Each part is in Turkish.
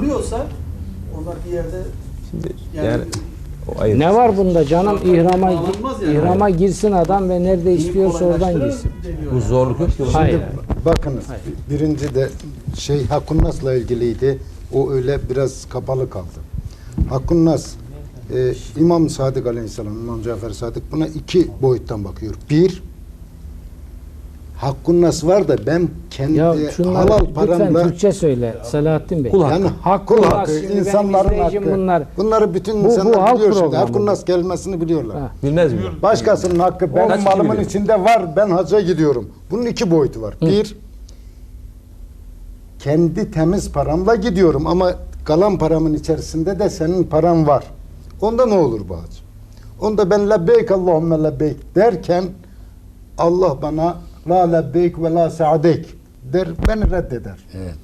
oluyorsa onlar bir yerde Şimdi yani, yani. Ne var bunda canım ihrama yani. ihrama girsin adam ve nerede istiyorsa oradan girsin. Bu zorluk yok ki. bunun. Hayır. Bakınız birinci de şey Hakunnas'la ilgiliydi. O öyle biraz kapalı kaldı. Hakunnas e, İmam Sadık Aleyhisselam, İmam Cafer Sadık buna iki boyuttan bakıyor. Bir Hakkunnas var da ben kendi Ya şunları halal lütfen paramla Türkçe söyle Selahattin Bey. Kul hakkı. yani Hak kul hakkı, insanların hakkı. bunlar. Bunları bütün Bu- bu insanlar halk biliyor şimdi. programı. Hakkunnas kelimesini biliyorlar. Ha. Bilmez mi? Başkasının hakkı benim Kaç malımın biliyor? içinde var. Ben hacca gidiyorum. Bunun iki boyutu var. Bir, kendi temiz paramla gidiyorum ama kalan paramın içerisinde de senin paran var. Onda ne olur bu hac? Onda ben lebbeyk Allahümme lebbeyk derken Allah bana la lebbeyk ve la sa'deyk der, beni reddeder. Evet.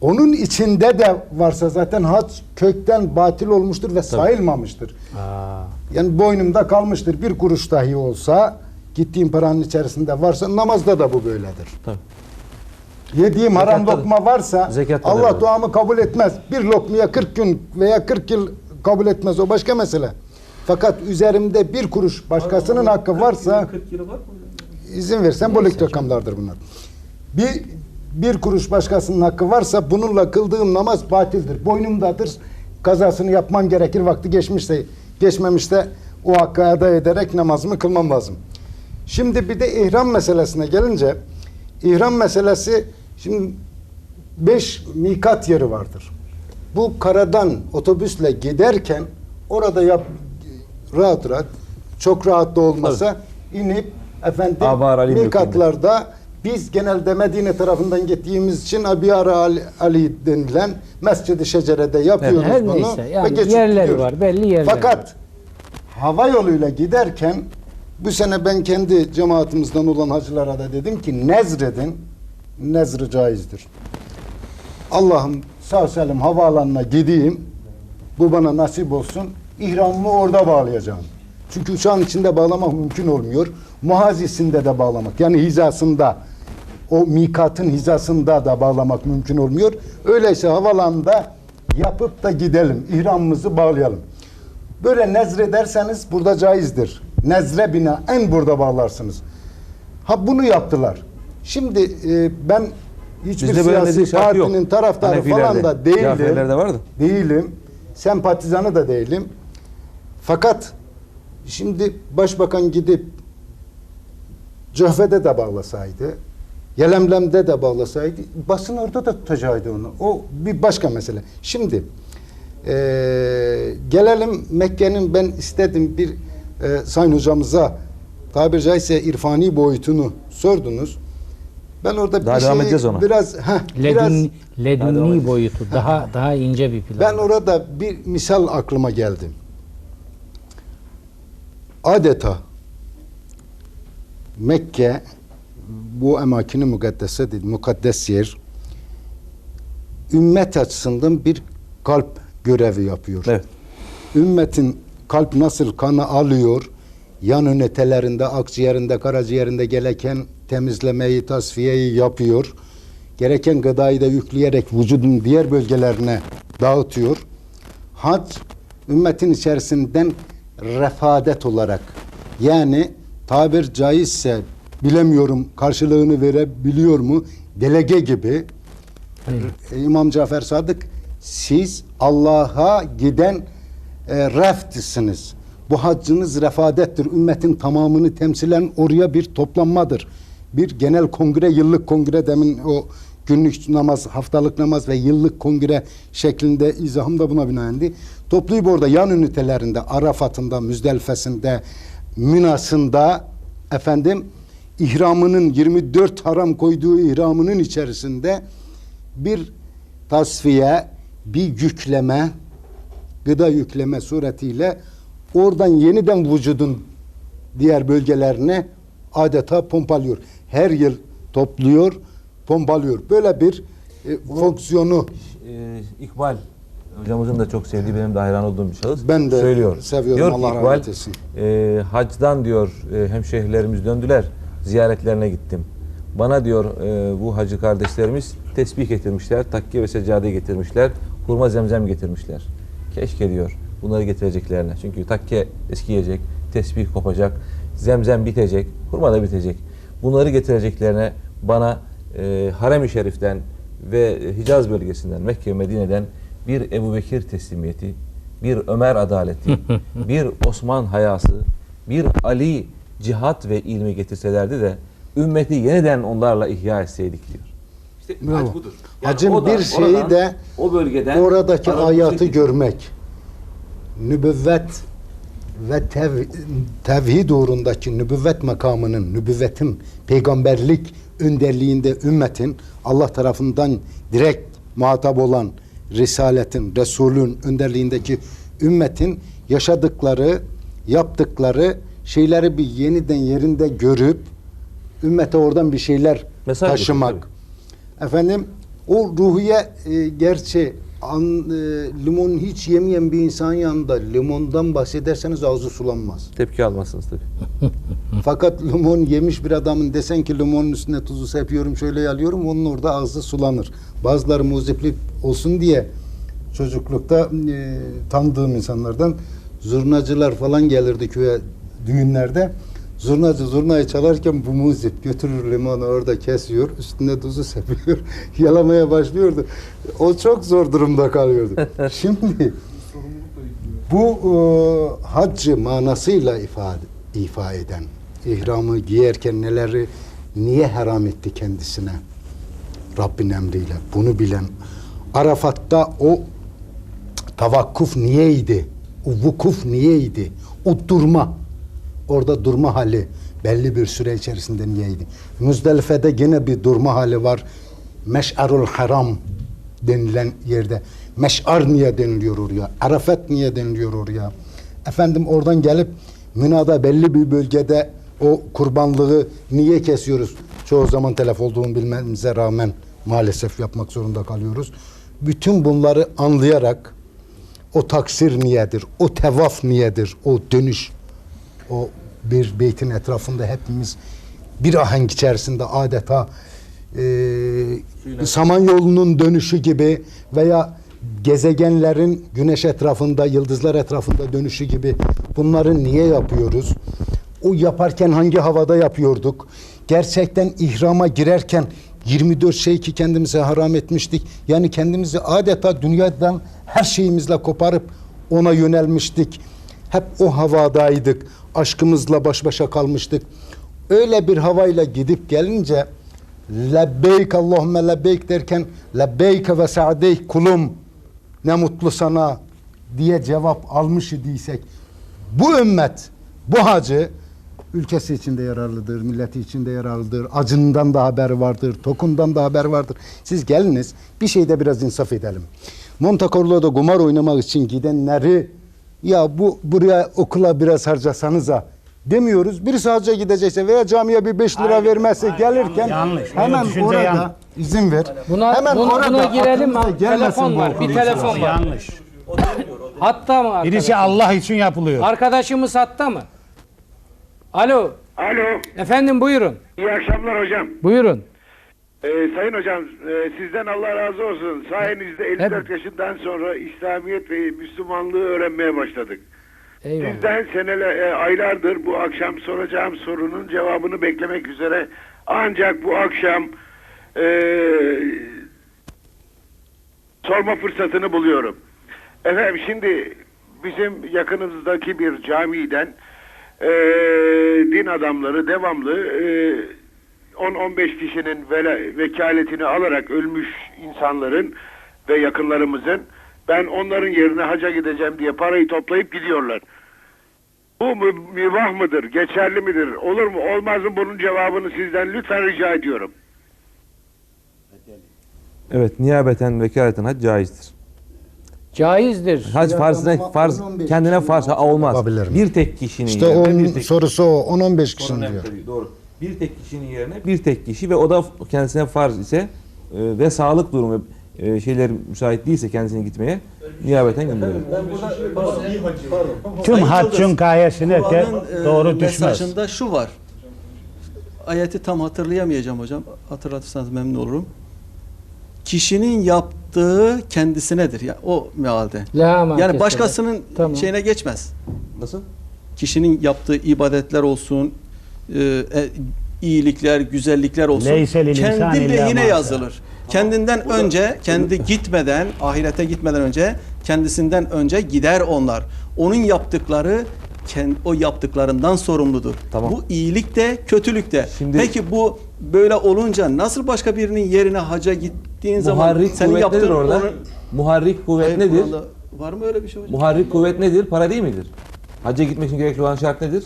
Onun içinde de varsa zaten hac kökten batil olmuştur ve sayılmamıştır. Aa, Yani boynumda kalmıştır. Bir kuruş dahi olsa gittiğim paranın içerisinde varsa namazda da bu böyledir. Tabii. Yediğim haram Zekatta da- lokma varsa zekatta Allah böyle. duamı kabul etmez. Bir lokmaya 40 gün veya 40 yıl kabul etmez. O başka mesele. Fakat üzerimde bir kuruş başkasının hakkı 40 varsa yılı, 40 yılı var mı? İzin versen bolik rakamlardır bunlar. Bir bir kuruş başkasının hakkı varsa bununla kıldığım namaz batildir. Boynumdadır. Kazasını yapmam gerekir. Vakti geçmişse geçmemişse o hakkı eda ederek namazımı kılmam lazım. Şimdi bir de ihram meselesine gelince ihram meselesi şimdi beş mikat yeri vardır. Bu karadan otobüsle giderken orada yap rahat rahat çok rahat da olmasa inip efendim Abar Ali mikatlarda biz genelde Medine tarafından gittiğimiz için Abiyar Ali, Ali denilen Mescid-i Şecere'de yapıyoruz her bunu. neyse ve yani geçip yerleri gidiyoruz. var belli yerler Fakat var. hava yoluyla giderken bu sene ben kendi cemaatimizden olan hacılara da dedim ki nezredin. Nezri caizdir. Allah'ım sağ salim havaalanına gideyim. Bu bana nasip olsun. İhramımı orada bağlayacağım. Çünkü uçağın içinde bağlamak mümkün olmuyor. Muhazisinde de bağlamak. Yani hizasında o mikatın hizasında da bağlamak mümkün olmuyor. Öyleyse havalanında yapıp da gidelim. İhramımızı bağlayalım. Böyle nezrederseniz burada caizdir. Nezre bina en burada bağlarsınız. Ha bunu yaptılar. Şimdi e, ben hiçbir Bizde siyasi şartı yok. partinin taraftarı falan Hanefilerde, da değilim. Vardı. Değilim. Sempatizanı da değilim. Fakat şimdi başbakan gidip Cöhve'de de bağlasaydı, Yelemlem'de de bağlasaydı, basın orada da tutacaktı onu. O bir başka mesele. Şimdi eee, gelelim Mekke'nin ben istedim bir eee Sayın hocamıza tabiri caizse irfani boyutunu sordunuz. Ben orada Daha bir devam şey edeceğiz ona. biraz heh, biraz ledünni boyutu daha daha ince bir plan. ben orada bir misal aklıma geldi. Adeta Mekke bu emakini mukaddese değil, mukaddes yer ümmet açısından bir kalp görevi yapıyor. Evet. Ümmetin kalp nasıl kanı alıyor, yan ünitelerinde, akciğerinde, karaciğerinde gereken temizlemeyi, tasfiyeyi yapıyor. Gereken gıdayı da yükleyerek vücudun diğer bölgelerine dağıtıyor. Hac, ümmetin içerisinden refadet olarak yani tabir caizse bilemiyorum karşılığını verebiliyor mu delege gibi İmam Cafer Sadık siz Allah'a giden e, reftisiniz. Bu haccınız refadettir. Ümmetin tamamını temsilen oraya bir toplanmadır. Bir genel kongre, yıllık kongre demin o günlük namaz, haftalık namaz ve yıllık kongre şeklinde izahım da buna binaendi. Toplayıp orada yan ünitelerinde, Arafat'ında, Müzdelife'sinde, Mina'sında efendim ihramının 24 haram koyduğu ihramının içerisinde bir tasfiye, bir yükleme, gıda yükleme suretiyle oradan yeniden vücudun diğer bölgelerine adeta pompalıyor. Her yıl topluyor, pompalıyor. Böyle bir e, fonksiyonu Ee, İkbal hocamızın da çok sevdiği benim de hayran olduğum bir şahıs. Ben de söylüyor. seviyorum, Diyor Allah ki rahmet etsin. e, hacdan diyor e, hemşehrilerimiz döndüler ziyaretlerine gittim. Bana diyor e, bu hacı kardeşlerimiz tesbih getirmişler, takke ve seccade getirmişler, hurma zemzem getirmişler. Keşke diyor bunları getireceklerine. Çünkü takke eskiyecek, tesbih kopacak, zemzem bitecek, hurma da bitecek. Bunları getireceklerine bana e, Harem-i Şerif'ten ve Hicaz bölgesinden, Mekke ve Medine'den bir Ebu Bekir teslimiyeti, bir Ömer adaleti, bir Osman hayası, bir Ali cihat ve ilmi getirselerdi de ümmeti yeniden onlarla ihya etseydik diyor. İşte hac budur. Hacın o da- bir şeyi oradan, de o bölgeden Oradaki hayatı görmek. Nübüvvet ve tev, tevhid uğrundaki nübüvvet makamının, nübüvvetin, peygamberlik önderliğinde ümmetin Allah tarafından direkt muhatap olan Risaletin, Resulün önderliğindeki ümmetin yaşadıkları, yaptıkları şeyleri bir yeniden yerinde görüp ümmete oradan bir şeyler Mesaj taşımak. Efendim o ruhiye e, gerçi an, e, limon hiç yemeyen bir insan yanında limondan bahsederseniz ağzı sulanmaz. Tepki almazsınız tabii. Fakat limon yemiş bir adamın desen ki limonun üstüne tuzu sepiyorum şöyle yalıyorum onun orada ağzı sulanır. Bazıları muziplik olsun diye çocuklukta e, tanıdığım insanlardan zurnacılar falan gelirdi köye düğünlerde. Zurnacı zurnayı çalarken bu muzip götürür limonu orada kesiyor, üstüne tuzu sepiyor, yalamaya başlıyordu. O çok zor durumda kalıyordu. Şimdi bu e, haccı manasıyla ifade ifa eden, ihramı giyerken neleri niye haram etti kendisine? Rabbin emriyle bunu bilen. Arafat'ta o tavakkuf niyeydi? O vukuf niyeydi? O durma. Orada durma hali belli bir süre içerisinde niyeydi? Müzdelife'de gene bir durma hali var. Meş'arul haram denilen yerde. Meş'ar niye deniliyor oraya? Arafat niye deniliyor oraya? Efendim oradan gelip Müna'da belli bir bölgede o kurbanlığı niye kesiyoruz? Çoğu zaman telef olduğunu bilmemize rağmen maalesef yapmak zorunda kalıyoruz. Bütün bunları anlayarak o taksir niyedir, o tevaf niyedir, o dönüş, o bir beytin etrafında hepimiz bir ahenk içerisinde adeta e, Samanyolu'nun dönüşü gibi veya gezegenlerin güneş etrafında, yıldızlar etrafında dönüşü gibi bunları niye yapıyoruz? O yaparken hangi havada yapıyorduk? Gerçekten ihrama girerken 24 şey ki kendimize haram etmiştik. Yani kendimizi adeta dünyadan her şeyimizle koparıp ona yönelmiştik. Hep o havadaydık. Aşkımızla baş başa kalmıştık. Öyle bir havayla gidip gelince lebbeyk Allahümme lebbeyk derken lebbeyke ve sa'deyk kulum ne mutlu sana diye cevap almış idiysek bu ümmet bu hacı ülkesi içinde yararlıdır, milleti içinde yararlıdır, acından da haber vardır, tokundan da haber vardır. Siz geliniz bir şeyde biraz insaf edelim. Monte Carlo'da kumar oynamak için gidenleri ya bu buraya okula biraz harcasanıza demiyoruz. Birisi hacca gidecekse veya camiye bir 5 lira vermezse gelirken yanlış. hemen düşünce orada yanlış. izin ver. Buna, hemen buna, orada buna girelim. aklınıza gelmesin telefon bu var. Bir okul telefon var. Yanlış. Hatta mı arkadaş? Birisi Allah için yapılıyor. Arkadaşımız hatta mı? Alo. Alo, Efendim buyurun. iyi akşamlar hocam. Buyurun. Ee, sayın hocam, e, sizden Allah razı olsun. Sayenizde 54 yaşından sonra İslamiyet ve Müslümanlığı öğrenmeye başladık. Eyvallah. Sizden seneler, e, aylardır bu akşam soracağım sorunun cevabını beklemek üzere. Ancak bu akşam e, sorma fırsatını buluyorum. Efendim şimdi bizim yakınımızdaki bir camiden e, din adamları devamlı e, 10-15 kişinin vela- vekaletini alarak ölmüş insanların ve yakınlarımızın ben onların yerine haca gideceğim diye parayı toplayıp gidiyorlar. Bu mü- mübah mıdır? Geçerli midir? Olur mu? Olmaz mı? Bunun cevabını sizden lütfen rica ediyorum. Evet, niyabeten vekaleten hac caizdir. Caizdir. Hac farzına farz 10-15 kendine farz olmaz. Bir tek kişinin İşte onun sorusu o. 10-15 kişinin diyor. Doğru. Bir tek kişinin yerine bir tek kişi ve o da kendisine farz ise e, ve sağlık durumu e, şeyler müsait değilse kendisine gitmeye niyabeten gönderilir. Tüm haccın gayesine de e, doğru düşmez. mesajında şu var. Ayeti tam hatırlayamayacağım hocam. Hatırlatırsanız memnun olurum. kişinin yaptığı kendisinedir. Ya o mealde. Yani başkasının Tamam. şeyine geçmez. Nasıl? Kişinin yaptığı ibadetler olsun, e, e, iyilikler, güzellikler olsun. Kendi lehine yazılır. Kendinden önce, kendi gitmeden, ahirete gitmeden önce, kendisinden önce gider onlar. Onun yaptıkları o yaptıklarından sorumludur. Tamam. Bu iyilik de kötülük de. Şimdi- Peki bu böyle olunca nasıl başka birinin yerine haca gittiğin zaman Muharrik senin kuvvet nedir yaptığın orada? onun- Muharrik kuvvet Hayır, nedir? Var mı öyle bir şey hocam? Muharrik kuvvet nedir? Para değil midir? Hacca gitmek için gerekli olan şart nedir?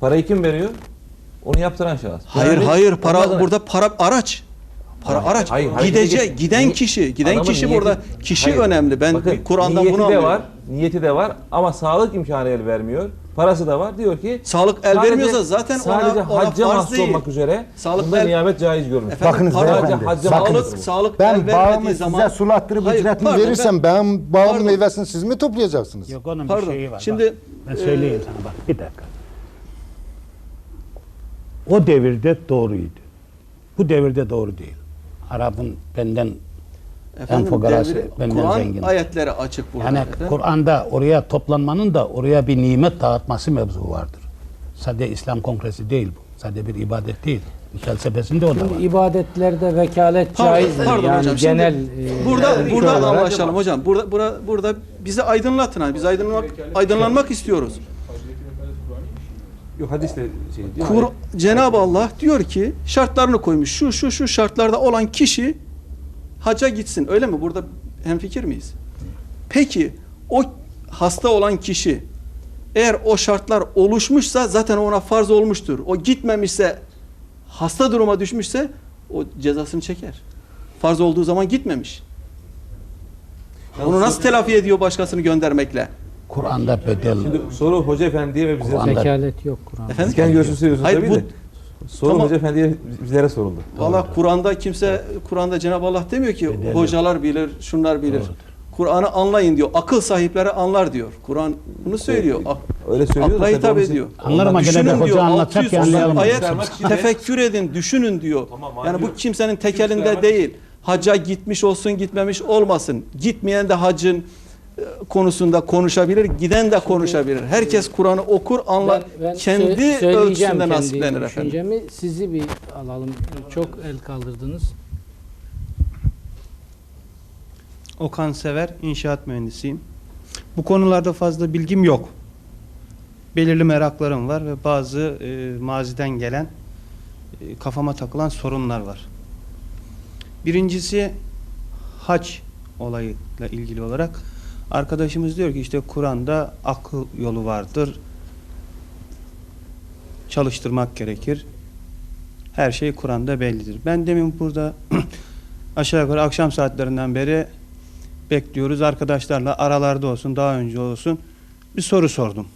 Parayı kim veriyor? Onu yaptıran şahıs. Hayır Yani hayır para burada para araç. Para Hayır, araç. hayır, geç- giden Ni- kişi, giden kişi niyeti- burada kişi Hayır. önemli. Ben Bakın, Kur'an'dan niyeti bunu de anlıyorum. var, niyeti de var ama sağlık imkanı el vermiyor. Parası da var. Diyor ki Sağlık el sadece- vermiyorsa zaten ona- sadece ona hacca farz mahsus olmak üzere Sağlık bunda el- niyamet caiz görülmüş. Efendim, Bakınız para- beyefendi, hacca bakınız. Sağlık, sağlık el Ben vermediği bağımı size zaman... sulattırıp Hayır, ücretini pardon, verirsem ben- ben bağımın meyvesini siz mi toplayacaksınız? Yok onun Pardon, bir şeyi var. şimdi, bak. ben söyleyeyim sana bak bir dakika. O devirde doğruydu. Bu devirde doğru değil. Arap'ın benden Efendim, Enfogarası devri- benden Kur'an zengin. ayetleri açık burada. yani efendim. Kur'an'da oraya toplanmanın da oraya bir nimet dağıtması mevzu vardır. Sadece İslam kongresi değil bu. Sadece bir ibadet değil. Felsefesinde o da var. Şimdi ibadetlerde vekalet Pardon, caizdir. pardon yani hocam. Şimdi genel e, burada yani burada anlaşalım hocam. Burada burada burada bizi aydınlatın. hani. Biz aydınlanmak aydınlanmak istiyoruz. Yok hadisle şey diyor. Kur, Cenab-ı Allah diyor ki şartlarını koymuş. Şu şu şu şartlarda olan kişi haca gitsin. Öyle mi? Burada hemfikir miyiz? Peki o hasta olan kişi eğer o şartlar oluşmuşsa zaten ona farz olmuştur. O gitmemişse hasta duruma düşmüşse o cezasını çeker. Farz olduğu zaman gitmemiş. Onu nasıl telafi ediyor başkasını göndermekle? Kur'an'da bedel Şimdi soru Hoca Efendi'ye ve bize Kur'an'da- vekalet yok Kur'an'da. Efendim? Siz kendi görüşünüzü söylüyorsunuz Hayır, tabii bu- de. Soru Tamam. Hoca Efendi'ye bizlere soruldu. Valla Kur'an'da kimse Kur'an'da Cenab-ı Allah demiyor ki Bedeli. hocalar bilir, şunlar bilir. Kur'an'ı anlayın diyor. Akıl sahipleri anlar diyor. Kur'an bunu söylüyor. Ak- Öyle söylüyor da Akla tabii hitap onun ediyor. Anlarım ama gene de Düşünün hoca diyor. anlatacak 600 ki anlayalım. ayet tefekkür edin, düşünün diyor. Yani bu kimsenin tekelinde değil. Hacca gitmiş olsun, gitmemiş olmasın. Gitmeyen de hacın konusunda konuşabilir, giden de konuşabilir. Herkes Kur'an'ı okur, anlar. Ben- ben kendi sö- söyleyeceğim ölçüsünde kendi nasiplenir efendim. düşüncemi. Sizi bir alalım. Çok el kaldırdınız. Okan Sever, inşaat mühendisiyim. Bu konularda fazla bilgim yok. Belirli meraklarım var ve bazı e, maziden gelen e, kafama takılan sorunlar var. Birincisi hac olayıyla ilgili olarak arkadaşımız diyor ki işte Kur'an'da akıl yolu vardır. Çalıştırmak gerekir. Her şey Kur'an'da bellidir. Ben demin burada aşağı yukarı akşam saatlerinden beri bekliyoruz. Arkadaşlarla aralarda olsun, daha önce olsun bir soru sordum.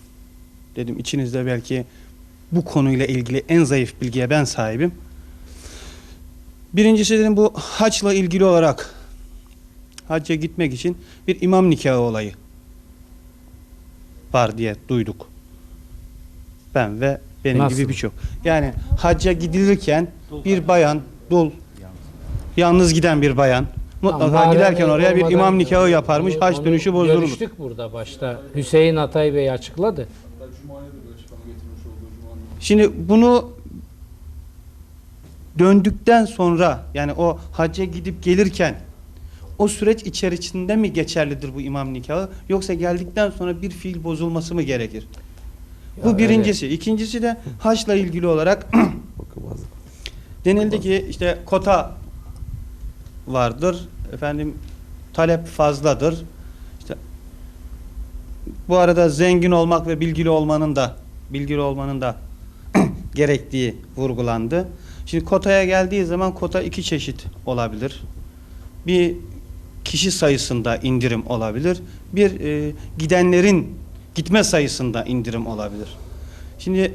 Dedim içinizde belki bu konuyla ilgili en zayıf bilgiye ben sahibim. Birincisi dedim bu haçla ilgili olarak hacca gitmek için bir imam nikahı olayı var diye duyduk. Ben ve benim Nasıl? gibi birçok. Yani hacca gidilirken bir bayan, dul, yalnız giden bir bayan mutlaka Ama giderken oraya bir imam nikahı yaparmış. Onu- dönüşü bozulur. Görüştük burada başta. Hüseyin Atay Bey açıkladı. Şimdi bunu döndükten sonra yani o hacca gidip gelirken o süreç içerisinde mi geçerlidir bu imam nikahı yoksa geldikten sonra bir fiil bozulması mı gerekir? bu öyle. birincisi. İkincisi de haçla ilgili olarak denildi ki işte kota vardır. Efendim talep fazladır. İşte bu arada zengin olmak ve bilgili olmanın da bilgili olmanın da gerektiği vurgulandı. Şimdi kotaya geldiği zaman kota iki çeşit olabilir. Bir kişi sayısında indirim olabilir. Bir e, gidenlerin gitme sayısında indirim olabilir. Şimdi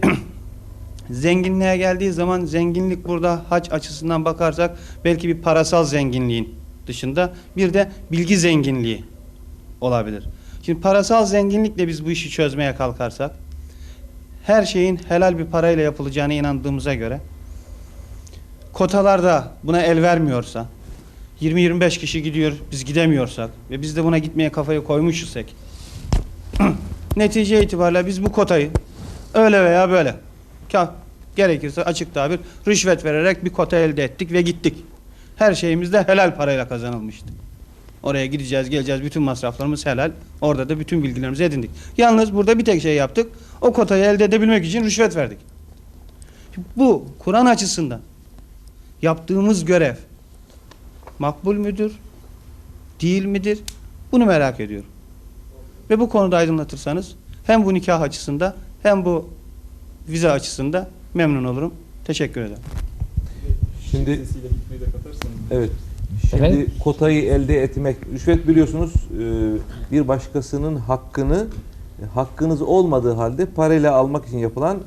zenginliğe geldiği zaman zenginlik burada hac açısından bakarsak belki bir parasal zenginliğin dışında bir de bilgi zenginliği olabilir. Şimdi parasal zenginlikle biz bu işi çözmeye kalkarsak her şeyin helal bir parayla yapılacağına inandığımıza göre kotalarda buna el vermiyorsa 20-25 kişi gidiyor biz gidemiyorsak ve biz de buna gitmeye kafayı koymuşuzsak netice itibariyle biz bu kotayı öyle veya böyle gerekirse açık tabir rüşvet vererek bir kota elde ettik ve gittik. Her şeyimiz de helal parayla kazanılmıştı. Oraya gideceğiz, geleceğiz. Bütün masraflarımız helal. Orada da bütün bilgilerimizi edindik. Yalnız burada bir tek şey yaptık. O kotayı elde edebilmek için rüşvet verdik. Bu Kur'an açısından yaptığımız görev makbul müdür? Değil midir? Bunu merak ediyorum. Ve bu konuda aydınlatırsanız hem bu nikah açısında hem bu vize açısında memnun olurum. Teşekkür ederim. Şimdi Evet. Şimdi Efendim? kotayı elde etmek, rüşvet biliyorsunuz e, bir başkasının hakkını hakkınız olmadığı halde parayla almak için yapılan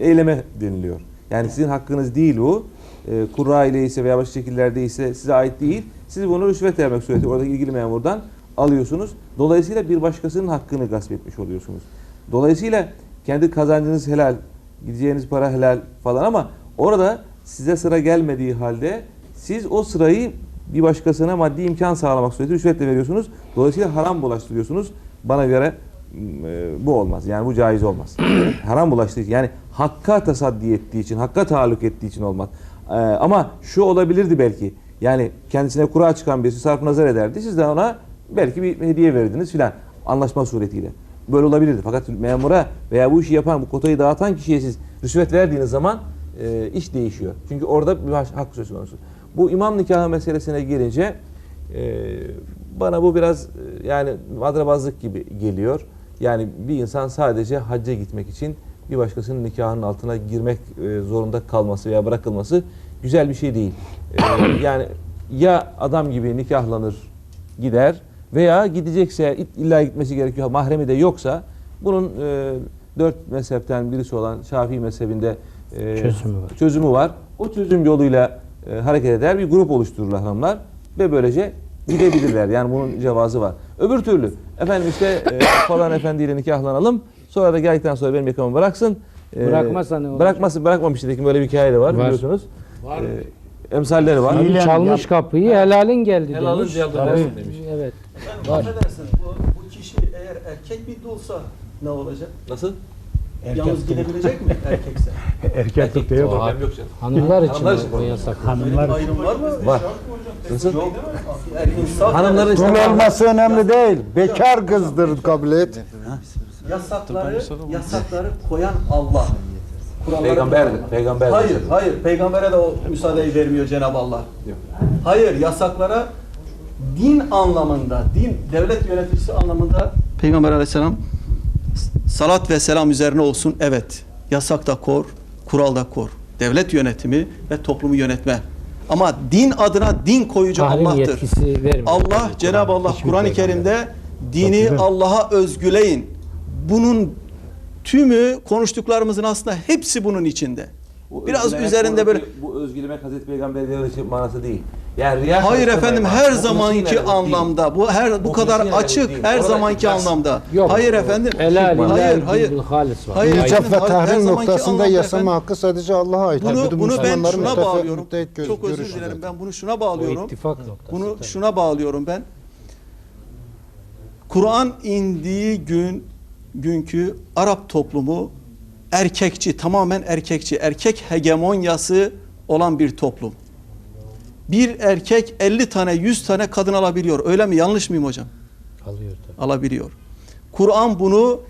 e, eyleme deniliyor. Yani sizin hakkınız değil bu. E, Kura ile ise veya başka şekillerde ise size ait değil. Siz bunu rüşvet vermek sureti oradaki ilgili memurdan alıyorsunuz. Dolayısıyla bir başkasının hakkını gasp etmiş oluyorsunuz. Dolayısıyla kendi kazancınız helal, gideceğiniz para helal falan ama orada size sıra gelmediği halde siz o sırayı bir başkasına maddi imkan sağlamak suretiyle rüşvetle veriyorsunuz. Dolayısıyla haram bulaştırıyorsunuz. Bana göre m, e, bu olmaz. Yani bu caiz olmaz. haram bulaştığı için yani hakka tasaddi ettiği için, hakka taalluk ettiği için olmaz. Ee, ama şu olabilirdi belki. Yani kendisine kura çıkan birisi sarf nazar ederdi. Siz de ona belki bir hediye verirdiniz filan. Anlaşma suretiyle. Böyle olabilirdi. Fakat memura veya bu işi yapan, bu kotayı dağıtan kişiye siz rüşvet verdiğiniz zaman e, iş değişiyor. Çünkü orada bir hak söz konusu. Bu imam nikahı meselesine gelince e, bana bu biraz e, yani madrabazlık gibi geliyor. Yani bir insan sadece hacca gitmek için bir başkasının nikahının altına girmek e, zorunda kalması veya bırakılması güzel bir şey değil. E, yani ya adam gibi nikahlanır gider veya gidecekse illa gitmesi gerekiyor mahremi de yoksa bunun e, dört mezhepten birisi olan Şafii mezhebinde e, Çözümü var. çözümü var. O çözüm yoluyla e, hareket eder bir grup oluştururlar hanımlar ve böylece gidebilirler. Yani bunun cevazı var. Öbür türlü efendim işte e, falan efendiyle nikahlanalım. Sonra da geldikten sonra benim yakamı bıraksın. E, Bırakmazsa ne olur? Bırakmasın bırakmamış dedik böyle bir hikaye de var, Var. biliyorsunuz. E, emsalleri var. Fiilen Çalmış yap- kapıyı helalin geldi Helalin demiş. dersin demiş. Evet. Var. Affedersiniz bu, bu kişi eğer erkek bir olsa ne olacak? Nasıl? Yalnız gidebilecek mi erkekse? Erkeklik diye bak. Problem yok canım. Hanımlar için Hanımlar için yasak. Hanımlar Ayrım var mı? Var. Nasıl? Yok. Hanımların Dul olması önemli değil. Bekar kızdır kabul et. Yasakları yasakları koyan Allah. Kuralları peygamberdir. Peygamber. Hayır, hayır. Peygambere de o müsaadeyi vermiyor Cenab-ı Allah. Yok. Hayır, yasaklara din anlamında, din devlet yöneticisi anlamında Peygamber Aleyhisselam salat ve selam üzerine olsun. Evet. Yasak da kor, kural da kor. Devlet yönetimi ve toplumu yönetme. Ama din adına din koyucu Tahrim Allah'tır. Allah Cenab-ı Allah Kur'an-ı peygamber. Kerim'de dini. Allah'a özgüleyin. Bunun tümü konuştuklarımızın aslında hepsi bunun içinde. Bu Biraz üzerinde böyle bu özgülemek Hazreti Peygamber'in için manası değil. Yani riya Hayır efendim her zamanki değil. anlamda bu her bu kadar açık değil. her Orada zamanki ihlas. anlamda. Yok. Hayır efendim. Helal, hayır hayır. halis var. Hayır, Hayır. ve tahrim noktasında yasama hakkı sadece Allah'a ait. Bunu Bütün bunu ben şuna bağlıyorum. Çok özür dilerim. Ben bunu şuna bağlıyorum. Bunu şuna bağlıyorum ben. Kur'an indiği gün günkü Arap toplumu erkekçi, tamamen erkekçi, erkek hegemonyası olan bir toplum. Bir erkek 50 tane, 100 tane kadın alabiliyor. Öyle mi? Yanlış mıyım hocam? Alıyor tabii. Alabiliyor. Kur'an bunu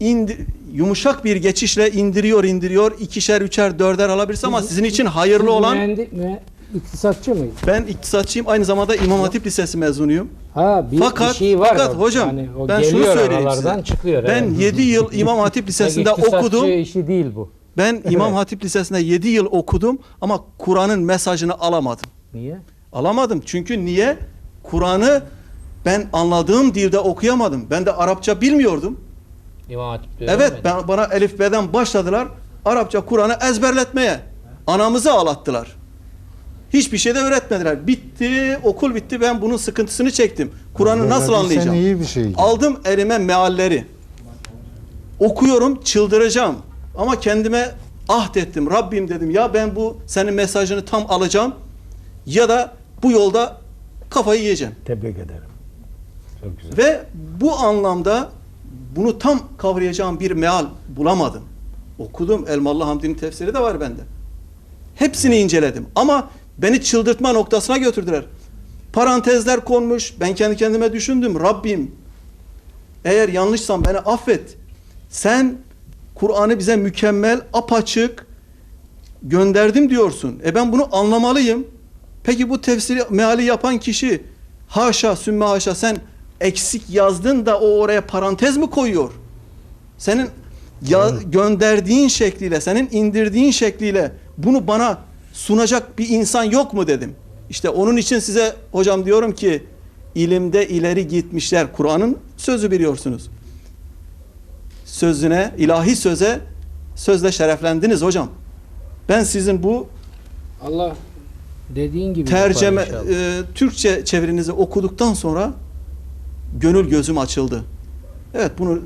indi, yumuşak bir geçişle indiriyor, indiriyor. ikişer, üçer, dörder alabilirse ama sizin için hayırlı olan mühendi- mühe- iktisatçı mıyız? ben iktisatçıyım. Aynı zamanda İmam Hatip Lisesi mezunuyum. Ha bir, Fakat- bir şey var. fakat hocam, Yani o ben şunu söyleyeyim size. çıkıyor. Ben evet. 7 yıl İmam Hatip Lisesi'nde İktisatçı okudum. işi değil bu. Ben İmam Hatip Lisesi'nde 7 yıl okudum ama Kur'an'ın mesajını alamadım. Niye? Alamadım. Çünkü niye? Kur'an'ı ben anladığım dilde okuyamadım. Ben de Arapça bilmiyordum. İmam Hatip'te Evet ben, bana Elif B'den başladılar. Arapça Kur'an'ı ezberletmeye. Anamızı ağlattılar. Hiçbir şey de öğretmediler. Bitti, okul bitti. Ben bunun sıkıntısını çektim. Kur'an'ı nasıl anlayacağım? iyi bir şey. Aldım elime mealleri. Okuyorum, çıldıracağım. Ama kendime ahd ettim. Rabbim dedim ya ben bu senin mesajını tam alacağım ya da bu yolda kafayı yiyeceğim. Tebrik ederim. Çok güzel. Ve bu anlamda bunu tam kavrayacağım bir meal bulamadım. Okudum. Elmalı Hamdi'nin tefsiri de var bende. Hepsini inceledim. Ama beni çıldırtma noktasına götürdüler. Parantezler konmuş. Ben kendi kendime düşündüm. Rabbim eğer yanlışsam beni affet. Sen Kur'an'ı bize mükemmel, apaçık gönderdim diyorsun. E ben bunu anlamalıyım. Peki bu tefsiri meali yapan kişi haşa sümme haşa sen eksik yazdın da o oraya parantez mi koyuyor? Senin ya gönderdiğin şekliyle, senin indirdiğin şekliyle bunu bana sunacak bir insan yok mu dedim. İşte onun için size hocam diyorum ki ilimde ileri gitmişler. Kur'an'ın sözü biliyorsunuz. Sözüne, ilahi söze sözle şereflendiniz hocam. Ben sizin bu Allah dediğin gibi inşallah. e, Türkçe çevirinizi okuduktan sonra gönül gözüm açıldı. Evet bunu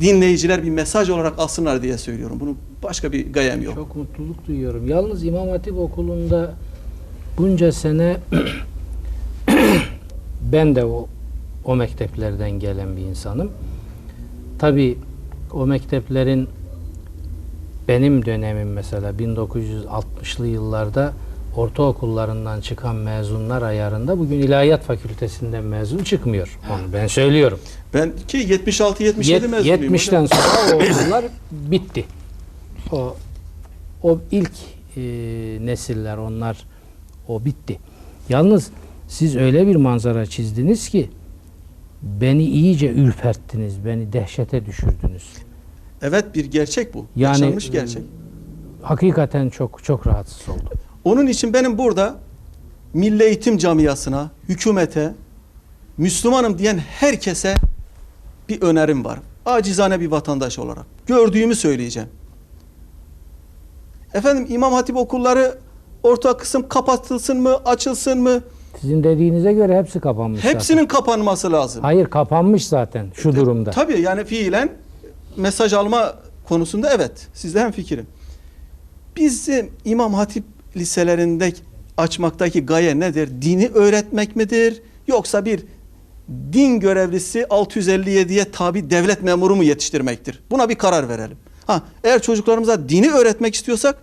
dinleyiciler bir mesaj olarak alsınlar diye söylüyorum. Bunu başka bir gayem yok. Çok mutluluk duyuyorum. Yalnız İmam Hatip Okulu'nda bunca sene ben de o o mekteplerden gelen bir insanım. Tabii o mekteplerin benim dönemim mesela 1960'lı yıllarda ortaokullarından çıkan mezunlar ayarında bugün İlahiyat Fakültesinden mezun çıkmıyor. Onu ben söylüyorum. Ben ki 76 77 Yet- mezunuyum. 70'ten hocam. sonra o okullar bitti. O o ilk e, nesiller onlar o bitti. Yalnız siz öyle bir manzara çizdiniz ki beni iyice ürperttiniz, beni dehşete düşürdünüz. Evet bir gerçek bu. Yani, Yaşanmış gerçek. Hakikaten çok çok rahatsız oldum. Onun için benim burada Milli Eğitim Camiası'na, hükümete, Müslümanım diyen herkese bir önerim var. Acizane bir vatandaş olarak. Gördüğümü söyleyeceğim. Efendim İmam Hatip okulları orta kısım kapatılsın mı, açılsın mı? Sizin dediğinize göre hepsi kapanmış Hepsinin zaten. kapanması lazım. Hayır kapanmış zaten şu durumda. Tabii yani fiilen mesaj alma konusunda evet. Sizle hem fikrim. Bizim İmam Hatip liselerinde açmaktaki gaye nedir? Dini öğretmek midir? Yoksa bir din görevlisi 657'ye tabi devlet memuru mu yetiştirmektir? Buna bir karar verelim. Ha, eğer çocuklarımıza dini öğretmek istiyorsak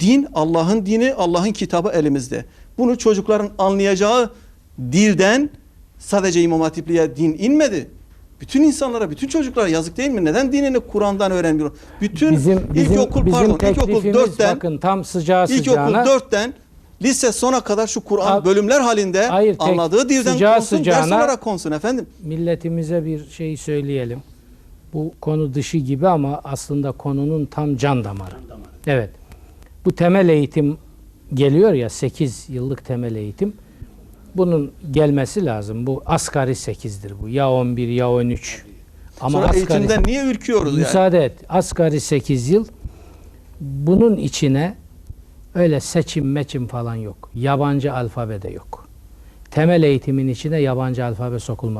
din Allah'ın dini, Allah'ın kitabı elimizde. Bunu çocukların anlayacağı dilden sadece İmam Hatipliğe din inmedi. Bütün insanlara, bütün çocuklara yazık değil mi? Neden dinini Kur'an'dan öğrenmiyor? Bütün Bizim bizim ilkokul bizim pardon, ilkokul teklifimiz 4'ten bakın tam sıcağı İlkokul sıcağına 4'ten lise sona kadar şu Kur'an bölümler halinde Hayır, tek- anladığı dilden sıcağı konsun, ders sıcağına- olarak konsun efendim. milletimize bir şey söyleyelim. Bu konu dışı gibi ama aslında konunun tam can damarı. Evet. Bu temel eğitim geliyor ya 8 yıllık temel eğitim. Bunun gelmesi lazım. Bu asgari 8'dir bu. Ya 11 ya 13. Ama Sonra asgari eğitimden niye ürküyoruz yani? Müsaade et. Asgari 8 yıl. Bunun içine öyle seçim meçim falan yok. Yabancı alfabe de yok. Temel eğitimin içine yabancı alfabe sokulmaz.